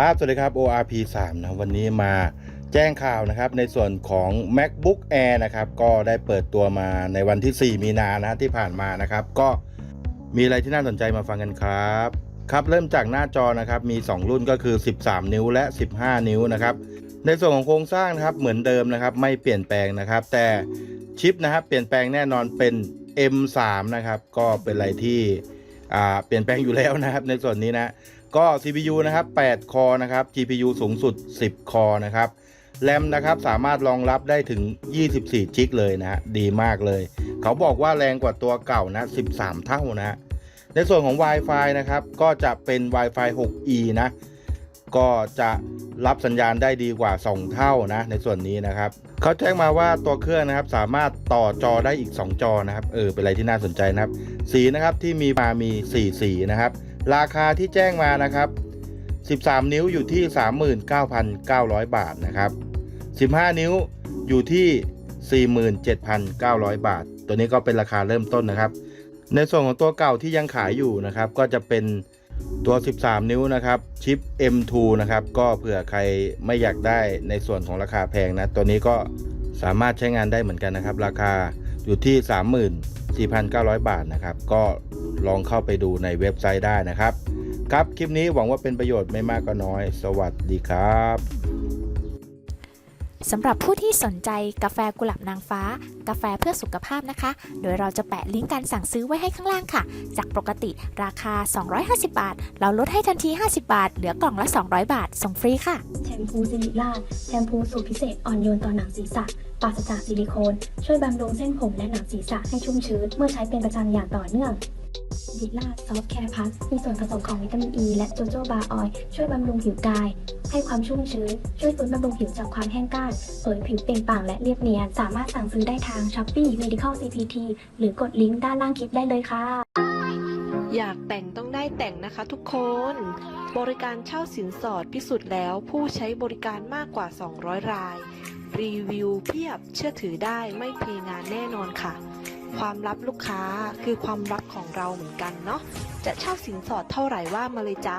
ครับ สวัสดีครับ ORP 3นะวันนี้มาแจ้งข่าวนะครับ ในส่วนของ MacBook Air นะครับ ก็ได้เปิดตัวมาในวันที่ 4 มีนานะที่ผ่านมานะครับ ก็มีอะไรที่น่าสนใจมาฟังกันครับ ครับ เริ่มจากหน้าจอนะครับ มี 2 รุ่นก็คือ 13 นิ้วและ 15 นิ้วนะครับ ในส่วนของโครงสร้างนะครับ เหมือนเดิมนะครับ ไม่เปลี่ยนแปลงนะครับ แต่ชิปนะครับ เปลี่ยนแปลงแน่นอนเป็น M3 นะครับ ก็เป็นอะไรที่ เปลี่ยนแปลงอยู่แล้วนะครับในส่วนนี้นะก็ CPU นะครับ 8 คอนะครับ GPU สูงสุด 10 คอนะครับแรมนะครับสามารถรองรับได้ถึง 24 จิกเลยนะฮะดีมากเลย เขาบอกว่าแรงกว่าตัวเก่านะ 13 เท่านะฮะในส่วนของ Wi-Fi นะครับ ก็จะเป็น Wi-Fi 6E นะ ก็จะรับสัญญาณได้ดีกว่า 2 เท่านะในส่วนนี้นะครับเขาแจ้งมาว่าตัวเครื่องนะครับสามารถต่อจอได้อีก 2 จอนะครับเออเป็นอะไรที่น่าสนใจนะครับ สีนะครับที่มีมามี 4 สีนะครับ ราคาที่แจ้งมานะครับ 13 นิ้วอยู่ที่ 39,900 บาทนะครับ 15 นิ้วอยู่ที่ 47,900 บาท ตัวนี้ก็เป็นราคาเริ่มต้นนะครับ ในส่วนของตัวเก่าที่ยังขายอยู่นะครับ ก็จะเป็น ตัว 13 นิ้วนะครับชิป M2 นะครับก็เผื่อใครไม่อยากได้ในส่วนของราคาแพงนะ ตัวนี้ก็สามารถใช้งานได้เหมือนกันนะครับ ราคาอยู่ที่ 34,900 บาทนะครับ ก็ลองเข้าไปดูในเว็บไซต์ได้นะครับ ครับ คลิปนี้หวังว่าเป็นประโยชน์ไม่มากก็น้อย สวัสดีครับ สำหรับผู้ที่สนใจกาแฟกุหลาบนางฟ้า กาแฟเพื่อสุขภาพนะคะ โดยเราจะแปะลิงก์การสั่งซื้อไว้ให้ข้างล่างค่ะ จากปกติราคา 250 บาท เราลดให้ทันที 50 บาท เหลือกล่องละ 200 บาท ส่งฟรีค่ะแชมพูซิลิลาแชมพูสูตรพิเศษอ่อนโยนต่อหนังศีรษะปราศจากซิลิโคน ช่วยบำรุงเส้นผมและหนังศีรษะให้ชุ่มชื้นเมื่อใช้เป็นประจำอย่างต่อเนื่องซิลิล่าซอฟแคร์พัสมีส่วนผสมของวิตามินอ e ีและโจโจบาออยช่วยบำรุงผิวกาย ให้ความชุ่มชื้น ช่วยฟื้นบำรุงผิวจากความแห้งกร้านเผยผิวเปล่งปลั่งและเรียบเนียน สามารถสั่งซื้อได้ทาง Shopee Medical CPT หรือกดลิงก์ด้านล่างคลิปได้เลยค่ะ อยากแต่งต้องได้แต่งนะคะทุกคน บริการเช่าสินสอดพิสูจน์แล้วผู้ใช้บริการมากกว่า 200 ราย รีวิวเพียบเชื่อถือได้ไม่เพงานแน่นอนค่ะความลับลูกค้าคือความลับของเราเหมือนกันเนาะ จะเช่าสินสอดเท่าไหร่ว่ามาเลยจ้า